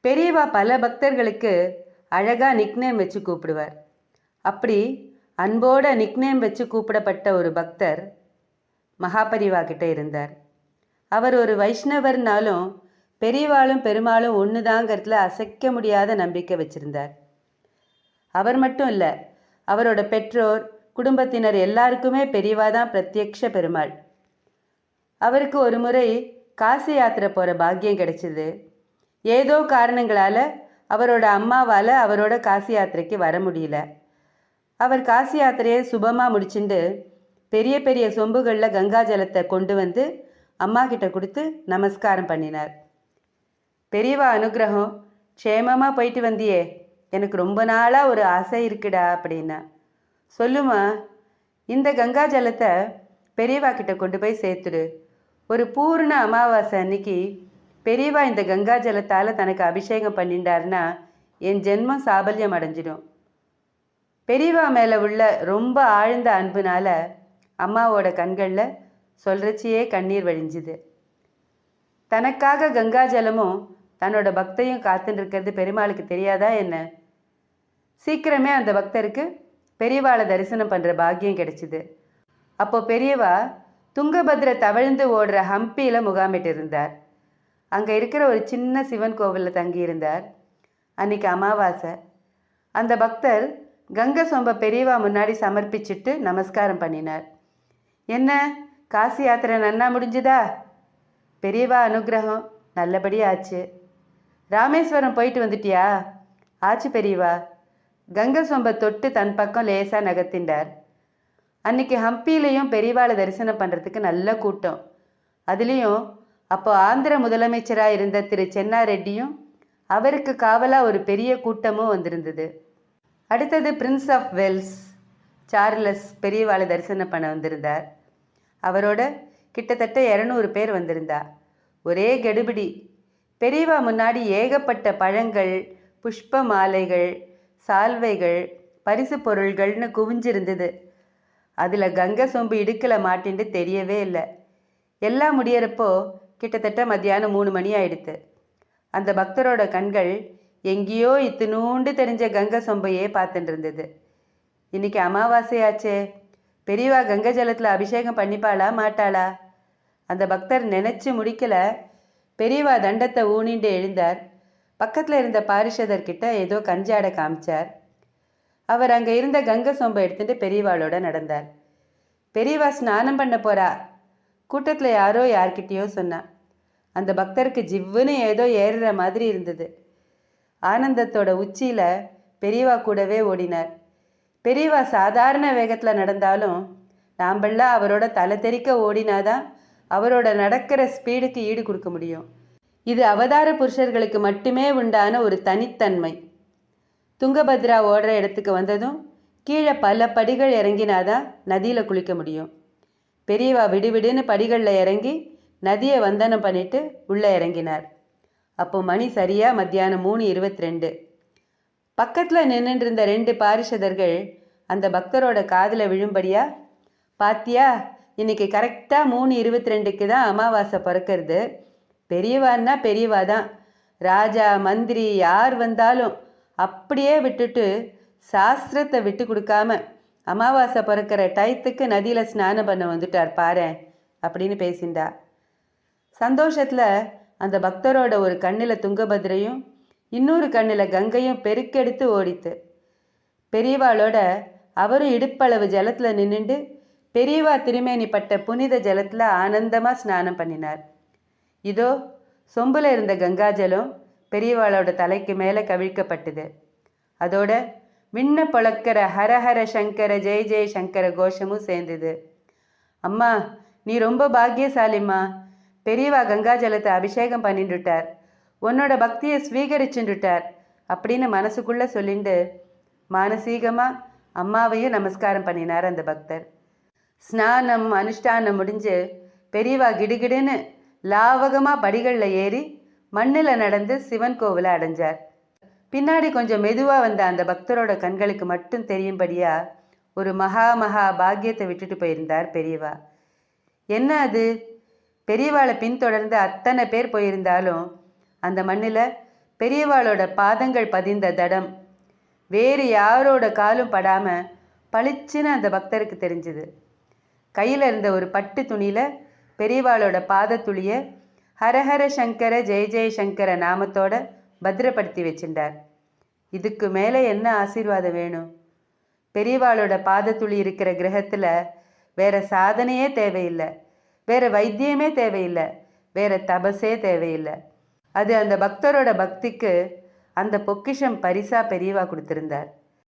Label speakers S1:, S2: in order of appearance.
S1: பெரியவா பல பக்தர்களுக்கு அழகா நிக்நேம் வச்சு கூப்பிடுவார். அப்படி அன்போட நிக்நேம் வச்சு கூப்பிடப்பட்ட ஒரு பக்தர் மகாபரிவா கிட்ட இருந்தார். அவர் ஒரு வைஷ்ணவர்னாலும் பெரியவாளும் பெருமாளும் ஒன்றுதாங்கிறதுல அசைக்க முடியாத நம்பிக்கை வச்சிருந்தார். அவர் மட்டும் இல்லை அவரோட பெற்றோர் குடும்பத்தினர் எல்லாருக்குமே பெரியவா தான் பிரத்யக்ஷ பெருமாள். அவருக்கு ஒரு முறை காசி யாத்திரை போகிற பாக்கியம் கிடைச்சிது. ஏதோ காரணங்களால் அவரோட அம்மாவால் அவரோட காசி யாத்திரைக்கு வர முடியல. அவர் காசி யாத்திரையை சுபமாக முடிச்சுண்டு பெரிய பெரிய சொம்புகளில் கங்கா ஜலத்தை கொண்டு வந்து அம்மா கிட்ட கொடுத்து நமஸ்காரம் பண்ணினார். பெரியவா அனுகிரகம் க்ஷேமமாக போயிட்டு வந்தியே எனக்கு ரொம்ப நாளாக ஒரு ஆசை இருக்குடா அப்படின்னா. சொல்லுமா? இந்த கங்கா ஜலத்தை பெரியவா கிட்ட கொண்டு போய் சேர்த்துடு. ஒரு பூர்ண அமாவாசை அன்னைக்கு பெரியவா இந்த கங்கா ஜலத்தால் தனக்கு அபிஷேகம் பண்ணிட்டாருன்னா என் ஜென்மம் சாபல்யம் அடைஞ்சிடும். பெரியவா மேலே உள்ள ரொம்ப ஆழ்ந்த அன்புனால அம்மாவோட கண்களில் சொல்றச்சியே கண்ணீர் வழிஞ்சுது. தனக்காக கங்கா ஜலமும் தன்னோட பக்தையும் காத்துன்னு இருக்கிறது பெருமாளுக்கு தெரியாதா என்ன? சீக்கிரமே அந்த பக்தருக்கு பெரியவாளை தரிசனம் பண்ணுற பாக்கியம் கிடைச்சிது. அப்போ பெரியவா துங்கபத்ர தவழ்ந்து ஓடுற ஹம்பியில் முகாமிட்டு இருந்தார் அங்கே இருக்கிற ஒரு சின்ன சிவன் கோவிலில் தங்கியிருந்தார். அன்னைக்கு அமாவாசை. அந்த பக்தர் கங்கை சொம்ப பெரியவா முன்னாடி சமர்ப்பிச்சுட்டு நமஸ்காரம் பண்ணினார். என்ன காசி யாத்திரை நன்னா முடிஞ்சுதா? பெரியவா அனுகிரகம் நல்லபடியாக ஆச்சு. ராமேஸ்வரம் போயிட்டு வந்துட்டியா? ஆச்சு பெரியவா. கங்கை சொம்ப தொட்டு தன் பக்கம் லேசாக நகர்த்திண்டார் அன்னைக்கு ஹம்பிலையும் பெரியவாளை தரிசனம் பண்ணுறதுக்கு நல்ல கூட்டம். அதுலேயும் அப்போ ஆந்திர முதலமைச்சராக இருந்த திரு சென்னா ரெட்டியும் அவருக்கு காவலாக ஒரு பெரிய கூட்டமும் வந்திருந்தது. அடுத்தது பிரின்ஸ் ஆஃப் வெல்ஸ் சார்லஸ் பெரியவாளை தரிசனம் பண்ண வந்திருந்தார். அவரோட கிட்டத்தட்ட இரநூறு பேர் வந்திருந்தா. ஒரே கெடுபிடி. பெரியவா முன்னாடி ஏகப்பட்ட பழங்கள் புஷ்ப மாலைகள் சால்வைகள் பரிசு பொருள்கள்னு குவிஞ்சிருந்தது. அதில் கங்கை சொம்பு இடுக்கில் மாட்டின்ட்டு தெரியவே இல்லை. எல்லாம் முடியறப்போ கிட்டத்தட்ட மத்தியானம் மூணு மணி ஆயிடுத்து. அந்த பக்தரோட கண்கள் எங்கேயோ இத்தினூண்டு தெரிஞ்ச கங்கை சொம்பையே பார்த்துட்டு இருந்தது. இன்னைக்கு அமாவாசையாச்சே. பெரியவா கங்கை ஜலத்தில் அபிஷேகம் பண்ணிப்பாளா மாட்டாளா? அந்த பக்தர் நினச்சி முடிக்கல. பெரியவா தண்டத்தை ஊனிண்டு எழுந்தார். பக்கத்தில் இருந்த பாரிஷதர்கிட்ட ஏதோ கஞ்சாட காமிச்சார். அவர் அங்கே இருந்த கங்கை சொம்பை எடுத்துட்டு பெரியவாளோட நடந்தார். பெரியவா ஸ்நானம் பண்ண போறா? கூட்டத்தில் யாரோ யார்கிட்டயோ சொன்னா. அந்த பக்தருக்கு ஜிவ்வுன்னு ஏதோ ஏறுற மாதிரி இருந்தது. ஆனந்தத்தோட உச்சியில் பெரியவா கூடவே ஓடினார். பெரியவா சாதாரண வேகத்தில் நடந்தாலும் நாம்பெல்லாம் அவரோட தலை தெறிக்க ஓடினாதான் அவரோட நடக்கிற ஸ்பீடுக்கு ஈடு கொடுக்க முடியும். இது அவதார புருஷர்களுக்கு மட்டுமே உண்டான ஒரு தனித்தன்மை. துங்கபத்ரா ஓடுற இடத்துக்கு வந்ததும் கீழே பல படிகள் இறங்கினாதான் நதியில் குளிக்க முடியும். பெரியவா விடுவிடுன்னு படிகளில் இறங்கி நதியை வந்தனம் பண்ணிட்டு உள்ளே இறங்கினார். அப்போ மணி சரியாக மத்தியானம் மூணு இருபத்தி ரெண்டு பக்கத்தில் நின்றுட்டு இருந்த ரெண்டு பாரிஷதர்கள் அந்த பக்தரோட காதில் விழும்படியா பாத்தியா இன்னைக்கு கரெக்டாக மூணு இருபத்தி ரெண்டுக்கு தான் அமாவாசை பிறக்கிறது. பெரியவான்னா பெரியவா தான் ராஜா மந்திரி யார் வந்தாலும் அப்படியே விட்டுட்டு சாஸ்திரத்தை விட்டு கொடுக்காம அமாவாசை பிறக்கிற டயத்துக்கு நதியில் ஸ்நானம் பண்ண வந்துட்டார் பாரேன் அப்படின்னு பேசிண்டா சந்தோஷத்தில் அந்த பக்தரோட ஒரு கண்ணில் துங்கபத்ரையும் இன்னொரு கண்ணில் கங்கையும் பெருக்கெடுத்து ஓடித்து பெரியவாளோட அவரும் இடுப்பளவு ஜலத்தில் நின்றுண்டு பெரியவா திருமேனி பட்ட புனித ஜலத்தில் ஆனந்தமாக ஸ்நானம் பண்ணினார். இதோ சொம்பில் இருந்த கங்காஜலம் பெரியவாளோட தலைக்கு மேலே கவிழ்க்கப்பட்டது. அதோட விண்ண பொழக்கிற ஹரஹர சங்கர ஜெய் ஜெய் சங்கர கோஷமும் சேர்ந்தது. அம்மா நீ ரொம்ப பாக்கியசாலிம்மா. பெரியவா கங்காஜலத்தை அபிஷேகம் பண்ணிட்டுட்டார் உன்னோட பக்தியை ஸ்வீகரிச்சுட்டுட்டார் அப்படின்னு மனசுக்குள்ளே சொல்லிண்டு மானசீகமாக அம்மாவையும் நமஸ்காரம் பண்ணினார் அந்த பக்தர். ஸ்நானம் அனுஷ்டானம் முடிஞ்சு பெரியவா கிடுகிடுன்னு லாவகமாக படிகளில் ஏறி மண்ணில் நடந்து சிவன் கோவிலை அடைஞ்சார். பின்னாடி கொஞ்சம் மெதுவாக வந்த அந்த பக்தரோட கண்களுக்கு மட்டும் தெரியும்படியா ஒரு மகா மகா பாக்கியத்தை விட்டுட்டு போயிருந்தார் பெரியவா. என்ன அது? பெரியவாளை பின்தொடர்ந்து அத்தனை பேர் போயிருந்தாலும் அந்த மண்ணில் பெரியவாளோட பாதங்கள் பதிந்த தடம் வேறு யாரோட காலும் படாமல் பளிச்சுன்னு அந்த பக்தருக்கு தெரிஞ்சுது. கையில் இருந்த ஒரு பட்டு துணியில் பெரியவாளோட பாதத்துளியை ஹரஹர சங்கர ஜெய ஜெயசங்கர நாமத்தோட பத்திரப்படுத்தி வச்சிருந்தார். இதுக்கு மேலே என்ன ஆசீர்வாதம் வேணும்? பெரியவாளோட பாதத்துளி இருக்கிற கிரகத்தில் வேற சாதனையே தேவையில்லை. வேற வைத்தியமே தேவையில்லை. வேற தபஸே தேவையில்லை. அது அந்த பக்தரோட பக்திக்கு அந்த பொக்கிஷம் பரிசா பெரியவா கொடுத்திருந்தார்.